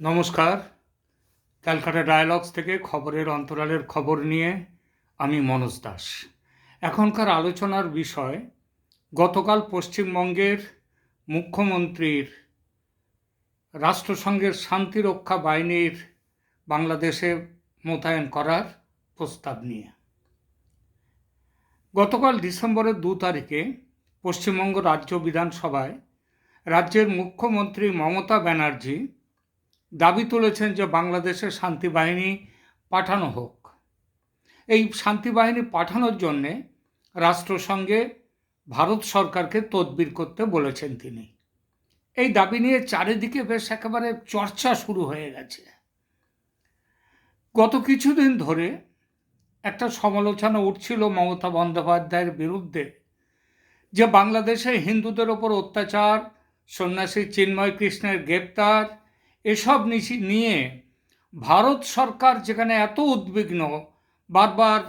নমস্কার। ক্যালকাটা ডায়ালগস থেকে খবরের অন্তরালের খবর নিয়ে আমি মনোজ দাস। এখনকার আলোচনার বিষয়, গতকাল পশ্চিমবঙ্গের মুখ্যমন্ত্রীর রাষ্ট্রসংঘের শান্তিরক্ষা বাহিনীর বাংলাদেশে মোতায়েন করার প্রস্তাব নিয়ে। গতকাল ডিসেম্বরের দু তারিখে পশ্চিমবঙ্গ রাজ্য বিধানসভায় রাজ্যের মুখ্যমন্ত্রী মমতা ব্যানার্জি দাবি তুলেছেন যে বাংলাদেশের শান্তি বাহিনী পাঠানো হোক। এই শান্তি বাহিনী পাঠানোর জন্যে রাষ্ট্রসংঘে ভারত সরকারকে তদবির করতে বলেছেন তিনি। এই দাবি নিয়ে চারিদিকে বেশ একেবারে চর্চা শুরু হয়ে গেছে। গত কিছুদিন ধরে একটা সমালোচনা উঠছিল মমতা বন্দ্যোপাধ্যায়ের বিরুদ্ধে যে বাংলাদেশে হিন্দুদের ওপর অত্যাচার, সন্ন্যাসী চিন্ময় কৃষ্ণের গ্রেপ্তার এসব নিয়ে ভারত সরকার যেখানে এত উদ্বিগ্ন, বারবার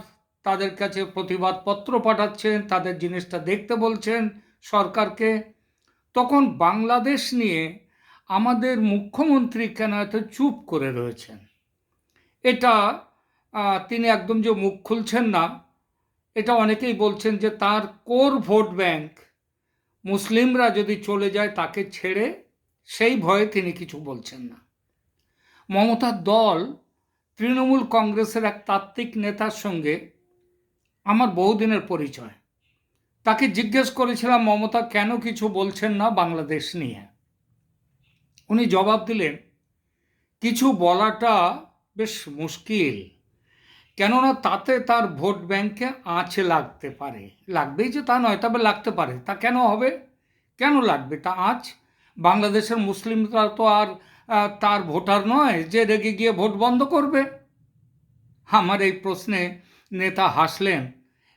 তাদের কাছে প্রতিবাদপত্র পাঠাচ্ছেন, তাদের জিনিসটা দেখতে বলছেন সরকারকে, তখন বাংলাদেশ নিয়ে আমাদের মুখ্যমন্ত্রী কেন এত চুপ করে রয়েছেন? এটা তিনি একদম যে মুখ খুলছেন না, এটা অনেকেই বলছেন যে তার কোর ভোট ব্যাংক মুসলিমরা যদি চলে যায় তাকে ছেড়ে সেই ভয়ে তিনি কিছু বলছেন না। মমতার দল তৃণমূল কংগ্রেসের এক তাত্ত্বিক নেতার সঙ্গে আমার বহুদিনের পরিচয়। তাকে জিজ্ঞেস করেছিলাম, মমতা কেন কিছু বলছেন না বাংলাদেশ নিয়ে? উনি জবাব দিলেন, কিছু বলাটা বেশ মুশকিল, কেননা তাতে তার ভোট ব্যাংকে আঁচ লাগতে পারে। লাগবেই যে তা নয়, তবে লাগতে পারে। তা কেন হবে? কেন লাগবে? তা আঁচ বাংলাদেশের মুসলিমরা তো আর তার ভোটার নয় যে রেগে গিয়ে ভোট বন্ধ করবে। আমার এই প্রশ্নে নেতা হাসলেন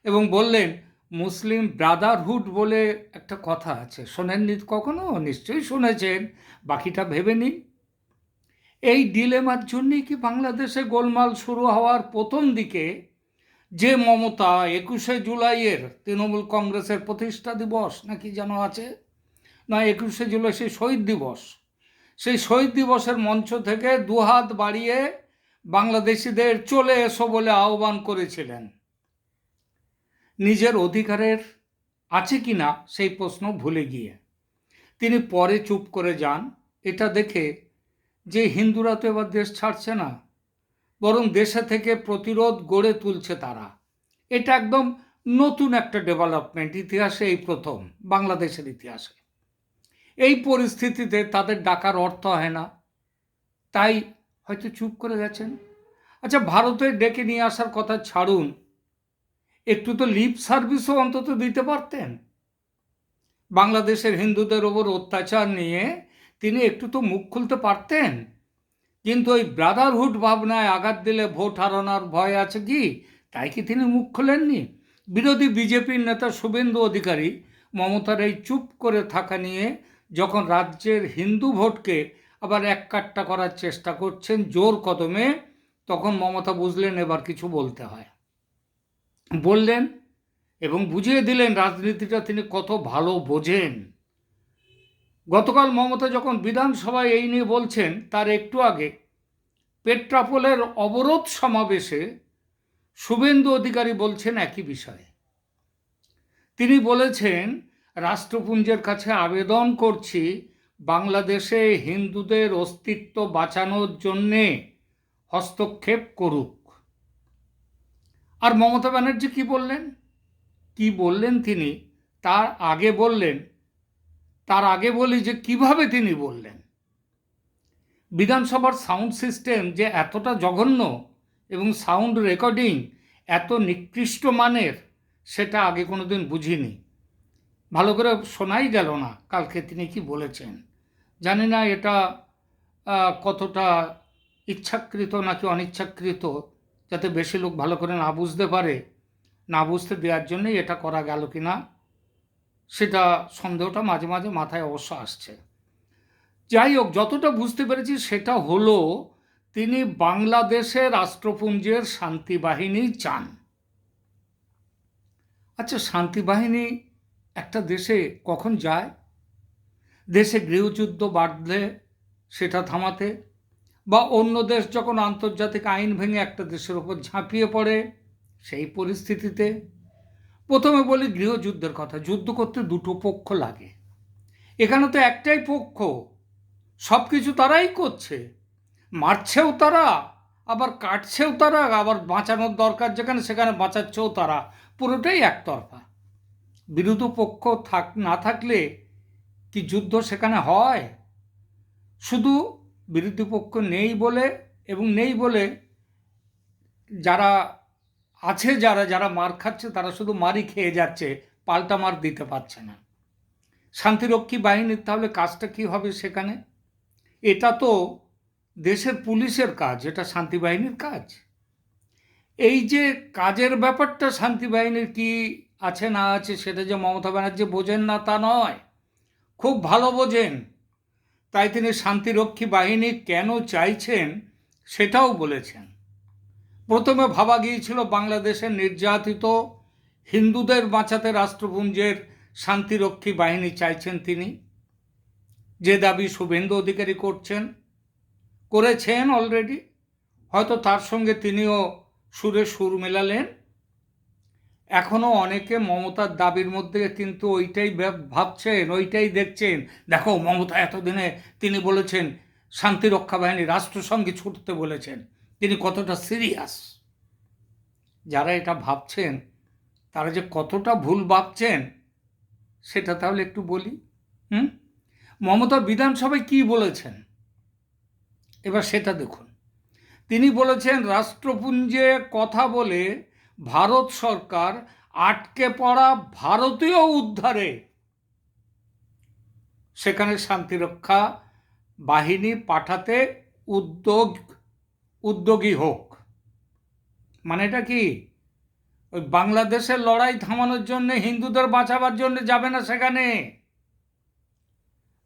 এবং বললেন, মুসলিম ব্রাদারহুড বলে একটা কথা আছে। শোনেননি কখনো? নিশ্চয়ই শুনেছেন, বাকিটা ভেবে নিন। এই ডিলেমার জন্যই কি বাংলাদেশে গোলমাল শুরু হওয়ার প্রথম দিকে যে মমতা একুশে জুলাইয়ের তৃণমূল কংগ্রেসের প্রতিষ্ঠা দিবস নাকি যেন আছে? না একুশে জুলাই, সেই শহীদ দিবস। সেই শহীদ দিবসের মঞ্চ থেকে দুহাত বাড়িয়ে বাংলাদেশিদের চলে এসো বলে আহ্বান করেছিলেন। নিজের অধিকারের আছে কি না সেই প্রশ্ন ভুলে গিয়ে। তিনি পরে চুপ করে যান। এটা দেখে যে হিন্দুরা তো এবার দেশ ছাড়ছে না, বরং দেশে থেকে প্রতিরোধ গড়ে তুলছে তারা। এটা একদম নতুন একটা ডেভেলপমেন্ট ইতিহাসে এই প্রথম, বাংলাদেশের ইতিহাসে। এই পরিস্থিতিতে তাদের ডাকার অর্থ হয় না। তাই হয়তো চুপ করে গেছেন। আচ্ছা ভারতে ডেকে নিয়ে আসার কথা ছাড়ুন। একটু তো লিপ সার্ভিসও অন্তত দিতে পারতেন। বাংলাদেশের হিন্দুদের ওপর অত্যাচার নিয়ে তিনি একটু তো মুখ খুলতে পারতেন। কিন্তু ওই ব্রাদারহুড ভাবনায় আঘাত দিলে ভোট হারানোর ভয় আছে কি? তাই কি তিনি মুখ খোলেননি? বিরোধী বিজেপির নেতা শুভেন্দু অধিকারী মমতার এই চুপ করে থাকা নিয়ে যখন রাজ্যের হিন্দু ভোটকে আবার এক কাট্টা করার চেষ্টা করছেন জোর কদমে, তখন মমতা বুঝলেন এবার কিছু বলতে হয়। বললেন এবং বুঝিয়ে দিলেন রাজনীতিটা তিনি কত ভালো বোঝেন। গতকাল মমতা যখন বিধানসভায় এই নিয়ে বলছেন, তার একটু আগে পেট্রাপোলের অবরোধ সমাবেশে শুভেন্দু অধিকারী বলছেন একই বিষয়ে। তিনি বলেছেন রাষ্ট্রপুঞ্জের কাছে আবেদন করছি, বাংলাদেশে হিন্দুদের অস্তিত্ব বাঁচানোর জন্যে হস্তক্ষেপ করুক। আর মমতা ব্যানার্জি কি বললেন? কি বললেন তিনি? তার আগে বললেন, তার আগে বলি যে কীভাবে তিনি বললেন? বিধানসভার সাউন্ড সিস্টেম যে এতটা জঘন্য এবং সাউন্ড রেকর্ডিং এত নিকৃষ্ট মানের, সেটা আগে কোনোদিন বুঝিনি। ভালো করে শোনাই গেল না, কালকে তিনি কি বলেছেন? জানি না এটা কতটা ইচ্ছাকৃত নাকি অনিচ্ছাকৃত, যাতে বেশি লোক ভালো করে না বুঝতে পারে। না বুঝতে দেওয়ার জন্যই এটা করা গেল কি না, সেটা সন্দেহটা মাঝে মাঝে মাথায় অবশ্য আসছে। যাই হোক, যতটা বুঝতে পেরেছি সেটা হলো, তিনি বাংলাদেশের রাষ্ট্রপুঞ্জের শান্তি বাহিনী চান। আচ্ছা শান্তি বাহিনী একটা দেশে কখন যায়? দেশে গৃহযুদ্ধ বাড়লে সেটা থামাতে বা অন্য দেশ যখন আন্তর্জাতিক আইন ভেঙে একটা দেশের ওপর ঝাঁপিয়ে পড়ে সেই পরিস্থিতিতে প্রথমে বলি গৃহযুদ্ধের কথা, যুদ্ধ করতে দুটো পক্ষ লাগে। এখানে তো একটাই পক্ষ সব কিছু তারাই করছে। মারছেও তারা, আবার কাটছেও তারা, আবার বাঁচানোর দরকার যেখানে সেখানে বাঁচাচ্ছেও তারা, পুরোটাই একতরফা। বিরোধী পক্ষ থাক, না থাকলে কি যুদ্ধ সেখানে হয়? শুধু বিরোধী পক্ষ নেই বলে এবং নেই বলে যারা আছে, যারা যারা মার খাচ্ছে, তারা শুধু মারই খেয়ে যাচ্ছে, পাল্টা মার দিতে পারছে না। শান্তিরক্ষী বাহিনীর তাহলে কাজটা কী হবে সেখানে? এটা তো দেশের পুলিশের কাজ, এটা শান্তি বাহিনীর কাজ। এই যে কাজের ব্যাপারটা, শান্তি বাহিনীর কি আছে না আছে সেটা যে মমতা ব্যানার্জি বোঝেন না তা নয়। খুব ভালো বোঝেন। তাই তিনি শান্তিরক্ষী বাহিনী কেন চাইছেন সেটাও বলেছেন। প্রথমে ভাবা গিয়েছিল বাংলাদেশের নির্যাতিত হিন্দুদের বাঁচাতে রাষ্ট্রপুঞ্জের শান্তিরক্ষী বাহিনী চাইছেন তিনি। যে দাবি শুভেন্দু অধিকারী করছেন, করেছেন অলরেডি। হয়তো তার সঙ্গে তিনিও সুরে সুর মেলালেন। এখনও অনেকে মমতার দাবির মধ্যে কিন্তু ওইটাই ভাবছেন, ওইটাই দেখছেন। দেখো, মমতা এতদিনে তিনি বলেছেন শান্তিরক্ষা বাহিনী রাষ্ট্রসঙ্গে ছুটতে বলেছেন। তিনি কতটা সিরিয়াস যারা এটা ভাবছেন, তারা যে কতটা ভুল ভাবছেন, সেটা তাহলে একটু বলি। হুম? মমতা বিধানসভায় কি বলেছেন? এবার সেটা দেখুন। তিনি বলেছেন, রাষ্ট্রপুঞ্জে কথা বলে ভারত সরকার আটকে পড়া ভারতীয় উদ্ধারে। সেখানে শান্তিরক্ষা বাহিনী পাঠাতে উদ্যোগ, উদ্যোগী হোক। মানে এটা কি? ওই বাংলাদেশের লড়াই থামানোর জন্য, হিন্দুদের বাঁচাবার জন্য যাবে না সেখানে।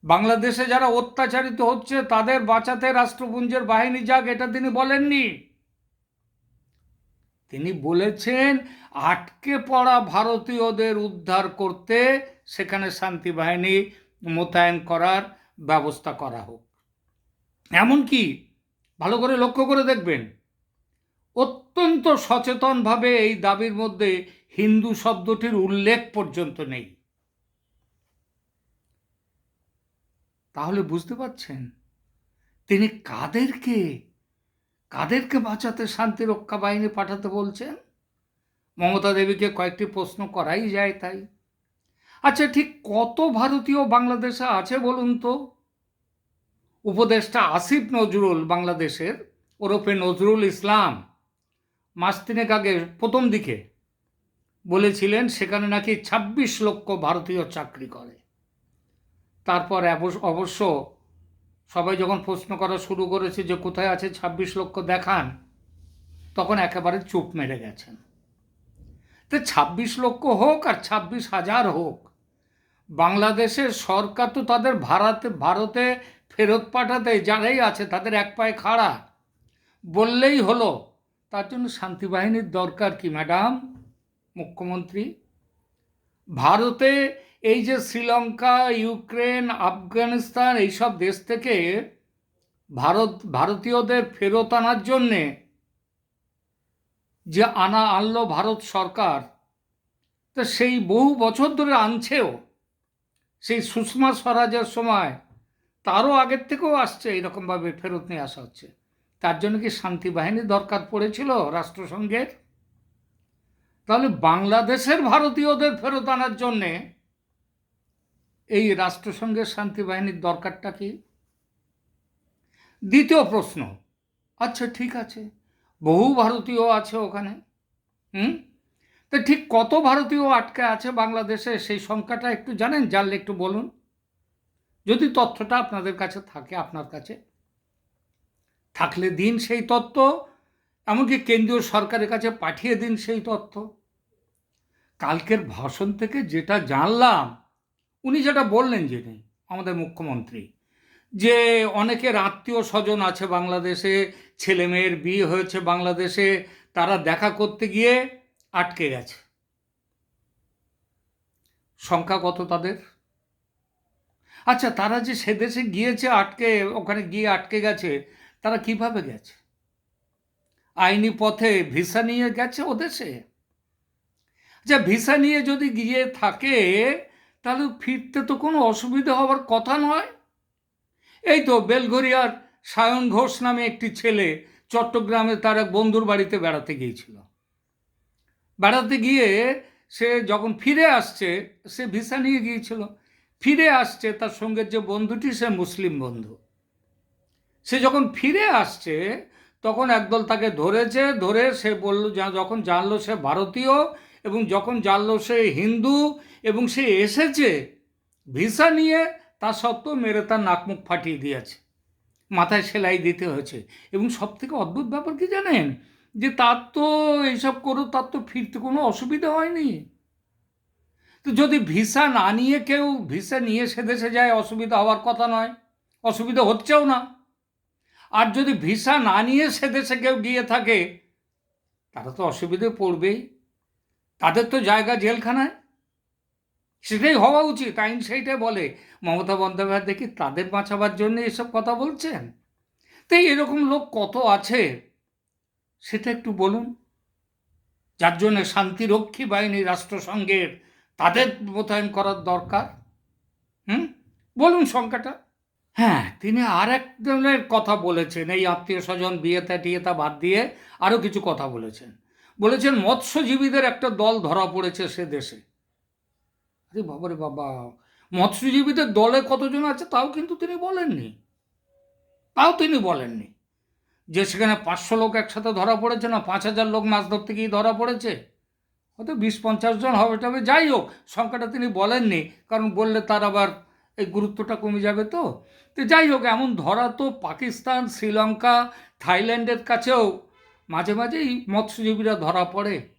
বাংলাদেশে যারা অত্যাচারিত হচ্ছে, তাদের বাঁচাতে রাষ্ট্রপুঞ্জের বাহিনী যাক, এটা তিনি বলেননি। তিনি বলেছেন, আটকে পড়া ভারতীয়দের উদ্ধার করতে সেখানে শান্তি বাহিনী মোতায়েন করার ব্যবস্থা করা হোক। এমনকি, ভালো করে লক্ষ্য করে দেখবেন, অত্যন্ত সচেতনভাবে এই দাবির মধ্যে হিন্দু শব্দটির উল্লেখ পর্যন্ত নেই। তাহলে বুঝতে পারছেন, তিনি কাদেরকে কাদেরকে বাঁচাতে শান্তি রক্ষা বাহিনী পাঠাতে বলছেন? মমতা দেবীকে কয়েকটি প্রশ্ন করাই যায় তাই। আচ্ছা ঠিক কত ভারতীয় বাংলাদেশে আছে বলুন তো? উপদেষ্টা আসিফ নজরুল বাংলাদেশের ওরফে নজরুল ইসলাম মাস তিনেক আগে প্রথম দিকে বলেছিলেন, সেখানে নাকি ২৬ লক্ষ ভারতীয় চাকরি করে। তারপর অবশ্য সবাই যখন প্রশ্ন করা শুরু করেছে যে কোথায় আছে ২৬ লক্ষ দেখান, তখন একেবারে চুপ মেরে গেছেন। তো ২৬ লক্ষ হোক আর ছাব্বিশ হাজার হোক, বাংলাদেশের সরকার তো তাদের ভারতে ভারতে ফেরত পাঠাতে যারাই আছে তাদের এক পায়ে খাড়া। বললেই হলো, তার জন্য শান্তি বাহিনীর দরকার কি, ম্যাডাম, মুখ্যমন্ত্রী? ভারতে এই যে শ্রীলঙ্কা, ইউক্রেন, আফগানিস্তান, এইসব দেশ থেকে ভারত, ভারতীয়দের ফেরত আনার জন্যে যে আনা, আনলো ভারত সরকার, তা সেই বহু বছর ধরে আনছেও। সেই সুষমা স্বরাজের সময় তারও আগের থেকেও আসছে এরকমভাবে ফেরত নিয়ে আসা হচ্ছে। তার জন্য কি শান্তি বাহিনীর দরকার পড়েছিল রাষ্ট্রসংঘের? তাহলে বাংলাদেশের ভারতীয়দের ফেরত আনার জন্যে এই রাষ্ট্রসংঘের শান্তি বাহিনীর দরকারটা কি? দ্বিতীয় প্রশ্ন। আচ্ছা ঠিক আছে। বহু ভারতীয় আছে ওখানে। হুম? তো ঠিক কত ভারতীয় আটকে আছে বাংলাদেশে? সেই সংখ্যাটা একটু জানেন, জানলে একটু বলুন। যদি তথ্যটা আপনাদের কাছে থাকে, আপনার কাছে। থাকলে দিন সেই তথ্য, এমনকি কেন্দ্রীয় সরকারের কাছে পাঠিয়ে দিন সেই তথ্য। কালকের ভাষণ থেকে যেটা জানলাম উনি যেটা বললেন যিনি আমাদের মুখ্যমন্ত্রী, যে অনেকের আত্মীয় স্বজন আছে বাংলাদেশে, ছেলে মেয়ের বিয়ে হয়েছে বাংলাদেশে, তারা দেখা করতে গিয়ে আটকে গেছে। সংখ্যা কত তাদের? আচ্ছা তারা যে সে দেশে গিয়েছে আটকে, ওখানে গিয়ে আটকে গেছে, তারা কীভাবে গেছে? আইনি পথে ভিসা নিয়ে গেছে ও দেশে? যে ভিসা নিয়ে যদি গিয়ে থাকে তাহলে ফিরতে তো কোনো অসুবিধা হওয়ার কথা নয়? এই তো বেলঘরিয়ার সায়ন ঘোষ নামে একটি ছেলে চট্টগ্রামে তার এক বন্ধুর বাড়িতে বেড়াতে গিয়েছিল। বেড়াতে গিয়ে সে যখন ফিরে আসছে, সে ভিসা নিয়ে গিয়েছিল। ফিরে আসছে, তার সঙ্গে যে বন্ধুটি, সে মুসলিম বন্ধু। সে যখন ফিরে আসছে, তখন একদল তাকে ধরেছে, ধরে সে বলল যখন জানলো সে ভারতীয় এবং যখন জানলো সে হিন্দু এবং সে এসেছে, ভিসা নিয়ে তা সত্ত্বেও মেরে তার নাকমুখ ফাটিয়ে দিয়েছে। মাথায় সেলাই দিতে হয়েছে। এবং সব থেকে অদ্ভুত ব্যাপার কি জানেন? যে তার তো এইসব করো তার তো ফিরতে কোনো অসুবিধা হয়নি। তো যদি ভিসা না নিয়ে কেউ ভিসা নিয়ে সে দেশে যায়, অসুবিধা হওয়ার কথা নয়, অসুবিধা হচ্ছেও না। আর যদি ভিসা না নিয়ে সে দেশে কেউ গিয়ে থাকে, তারা তো অসুবিধে পড়বেই। তাদের তো জায়গা জেলখানায়। সেটাই হওয়া উচিত। আইন সেইটাই বলে। মমতা বন্দ্যোপাধ্যায় দেখি তাদের বাঁচাবার জন্য এসব কথা বলছেন। তো এরকম লোক কত আছে? সেটা একটু বলুন। যার জন্য শান্তিরক্ষী বাহিনী রাষ্ট্রসংঘের তাদের মোতায়েন করার দরকার। হুম? বলুন সংখ্যাটা। হ্যাঁ তিনি আর ধরনের কথা বলেছেন। এই আত্মীয় স্বজন বিয়েতা টিয়েতা বাদ দিয়ে আরও কিছু কথা বলেছেন। বলেছেন, মৎস্যজীবীদের একটা দল ধরা পড়েছে সে দেশে। আরে বাবারে বাবা, মৎস্যজীবীদের দলে কতজন আছে তাও কিন্তু তিনি বলেননি। তাও তিনি বলেননি যে সেখানে পাঁচশো লোক একসাথে ধরা পড়েছে না পাঁচ হাজার লোক মাছ ধরতে গিয়ে ধরা পড়েছে। হয়তো বিশ পঞ্চাশ জন হবে, তবে যাই হোক, সংখ্যাটা তিনি বলেননি, কারণ বললে তার আবার এই গুরুত্বটা কমে যাবে তো। তো যাই হোক, এমন ধরা তো পাকিস্তান, শ্রীলঙ্কা, থাইল্যান্ডের কাছেও মাঝে মাঝেই মৎস্যজীবীরা ধরা পড়ে।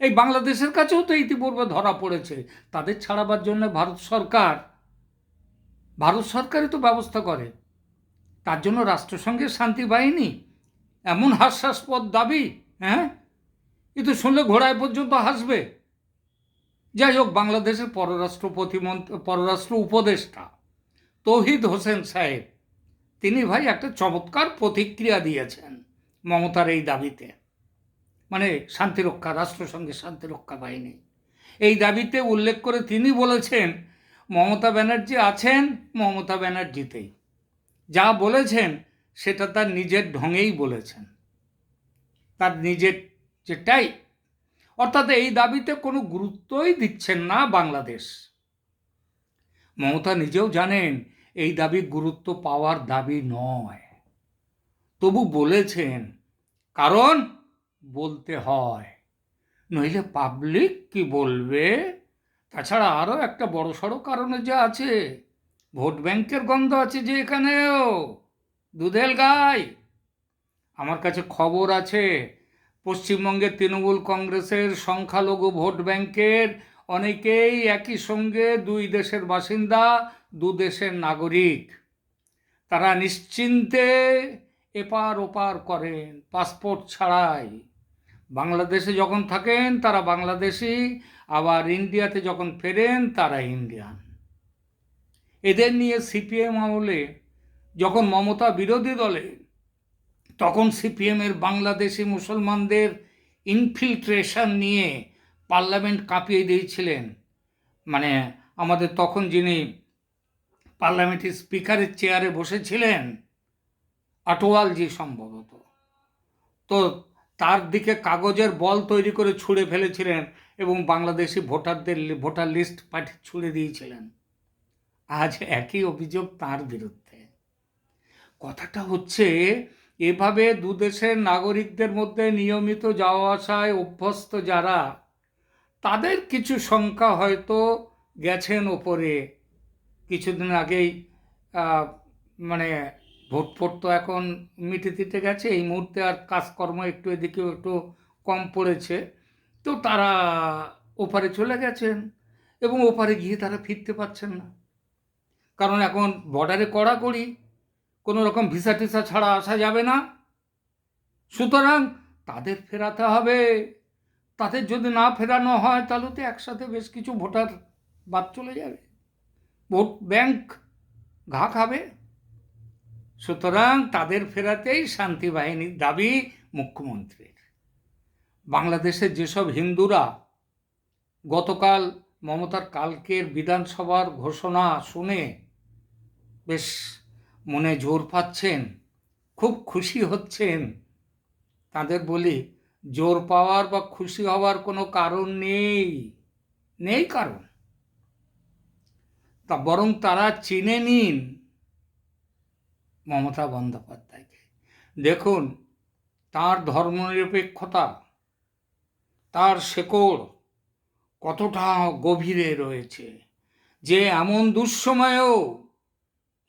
এই বাংলাদেশের কাছেও তো ইতিপূর্বে ধরা পড়েছে। তাদের ছাড়াবার জন্য ভারত সরকার, ভারত সরকারই তো ব্যবস্থা করে। তার জন্য রাষ্ট্রসংঘের শান্তি বাহিনী এমন হাস্যাস্পদ দাবি হ্যাঁ? এ তো শুনলে ঘোড়ায় পর্যন্ত হাসবে। যাই হোক, বাংলাদেশের পররাষ্ট্র প্রতিমন্ত্রী পররাষ্ট্র উপদেষ্টা তৌহিদ হোসেন সাহেব, তিনি ভাই একটা চমৎকার প্রতিক্রিয়া দিয়েছেন। মমতার এই দাবিতে। মানে শান্তিরক্ষা রাষ্ট্রসংঘের শান্তিরক্ষা বাহিনী। এই দাবিতে উল্লেখ করে তিনি বলেছেন, মমতা ব্যানার্জি আছেন, মমতা ব্যানার্জিতেই। যা বলেছেন, সেটা তার নিজের ঢঙেই বলেছেন। তার নিজের যেটাই। অর্থাৎ এই দাবিতে কোনো গুরুত্বই দিচ্ছেন না বাংলাদেশ। মমতা নিজেও জানেন, এই দাবি গুরুত্ব পাওয়ার দাবি নয়। তবু বলেছেন, কারণ বলতে হয়। নইলে পাবলিক কি বলবে? তাছাড়া আরও একটা বড় সড়ো কারণে যে আছে, ভোট ব্যাংকের গন্ধ আছে যে এখানেও। দুধেল গাই। আমার কাছে খবর আছে পশ্চিমবঙ্গের তৃণমূল কংগ্রেসের সংখ্যালঘু ভোট ব্যাংকের অনেকেই একই সঙ্গে দুই দেশের বাসিন্দা, দু দেশের নাগরিক। তারা নিশ্চিন্তে এপার ওপার করেন পাসপোর্ট ছাড়াই। বাংলাদেশে যখন থাকেন, তারা বাংলাদেশি, আবার ইন্ডিয়াতে যখন ফেরেন, তারা ইন্ডিয়ান। এদের নিয়ে সিপিএম আমলে যখন মমতা বিরোধী দলে, তখন সিপিএমের বাংলাদেশি মুসলমানদের ইনফিল্ট্রেশন নিয়ে পার্লামেন্ট কাঁপিয়ে দিয়েছিলেন। মানে আমাদের তখন যিনি পার্লামেন্টের স্পিকারের চেয়ারে বসেছিলেন আটোয়ালজি সম্ভবত। তো তার দিকে কাগজের বল তৈরি করে ছুঁড়ে ফেলেছিলেন এবং বাংলাদেশি ভোটারদের ভোটার লিস্ট পাঠিয়ে ছুঁড়ে দিয়েছিলেন। আজ একই অভিযোগ তার বিরুদ্ধে। কথাটা হচ্ছে, এভাবে দুদেশের নাগরিকদের মধ্যে নিয়মিত যাওয়া আসায় অভ্যস্ত যারা, তাদের কিছু সংখ্যা হয়তো গেছেন ওপরে। কিছুদিন আগেই মানে ভোট ফোট তো এখন মিটে তিটে গেছে, এই মুহূর্তে আর কাজকর্ম একটু এদিকে একটু কম পড়েছে। তো তারা ওপারে চলে গেছেন এবং ওপারে গিয়ে তারা ফিরতে পারছেন না। কারণ এখন বর্ডারে কড়াকড়ি, কোনো রকম ভিসা টিসা ছাড়া আসা যাবে না। সুতরাং তাদের ফেরাতে হবে। তাদের যদি না ফেরানো হয়, তাহলে তো একসাথে বেশ কিছু ভোটার বাদ চলে যাবে। ভোট ব্যাংক ঘা খাবে। সুতরাং তাদের ফেরাতেই শান্তি বাহিনীর দাবি মুখ্যমন্ত্রীর। বাংলাদেশের যেসব হিন্দুরা গতকাল মমতার কালকের বিধানসভার ঘোষণা শুনে বেশ মনে জোর পাচ্ছেন, খুব খুশি হচ্ছেন, তাদের বলি, জোর পাওয়ার বা খুশি হওয়ার কোনো কারণ নেই নেই কারণ। তা বরং তারা চিনে নিন মমতা বন্দ্যোপাধ্যায়কে। দেখুন, তার ধর্মনিরপেক্ষতা, তার শেকড় কতটা গভীরে রয়েছে যে এমন দুঃসময়েও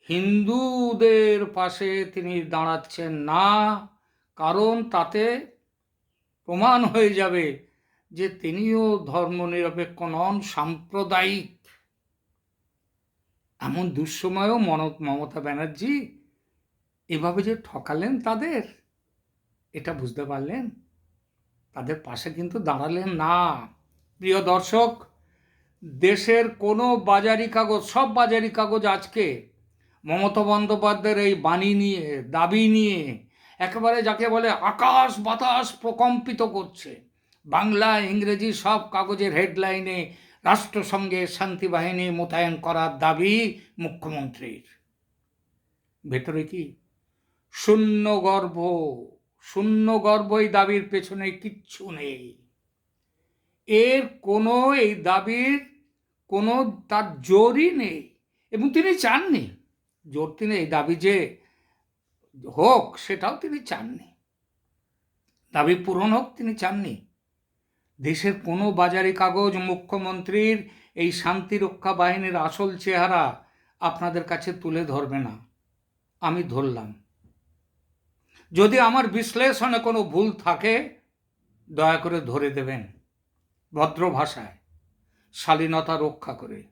হিন্দুদের পাশে তিনি দাঁড়াচ্ছেন না, কারণ তাতে প্রমাণ হয়ে যাবে যে তিনিও ধর্মনিরপেক্ষ নন, সাম্প্রদায়িক। এমন দুঃসময়েও মমতা ব্যানার্জি এভাবে যে ঠকালেন তাদের, এটা বুঝতে পারলেন? তাদের পাশে কিন্তু দাঁড়ালেন না। প্রিয় দর্শক, দেশের কোনো বাজারি কাগজ, সব বাজারি কাগজ আজকে মমতা বন্দ্যোপাধ্যায়ের এই বাণী নিয়ে, দাবি নিয়ে একেবারে যাকে বলে আকাশ বাতাস প্রকম্পিত করছে। বাংলা, ইংরেজি সব কাগজের হেডলাইনে রাষ্ট্রসংঘে শান্তি বাহিনী মোতায়েন করার দাবি মুখ্যমন্ত্রীর। ভেতরে কি? শূন্য গর্ভ শূন্য গর্ভ এই দাবির পেছনে কিচ্ছু নেই। এর কোনো এই দাবির কোনো তার জোরই নেই এবং তিনি চাননি। জোর তিনি এই দাবি যে হোক, সেটাও তিনি চাননি। দাবি পূরণ হোক, তিনি চাননি। দেশের কোনো বাজারি কাগজ, মুখ্যমন্ত্রীর এই শান্তিরক্ষা বাহিনীর আসল চেহারা আপনাদের কাছে তুলে ধরবে না। আমি ধরলাম। যদি আমার বিশ্লেষণে কোনো ভুল থাকে, দয়া করে ধরে দেবেন। ভদ্র ভাষায়, শালীনতা রক্ষা করে।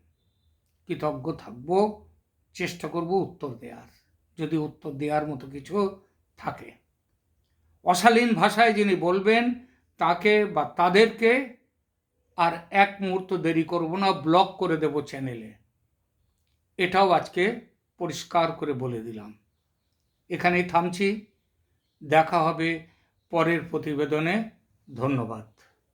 কৃতজ্ঞ থাকব, চেষ্টা করব উত্তর দেওয়ার যদি উত্তর দেওয়ার মতো কিছু থাকে। অশালীন ভাষায় যিনি বলবেন, তাকে বা তাদেরকে আর এক মুহূর্ত দেরি করব না, ব্লক করে দেব চ্যানেলে। এটাও আজকে পরিষ্কার করে বলে দিলাম। এখানেই থামছি। দেখা হবে পরের প্রতিবেদনে। ধন্যবাদ।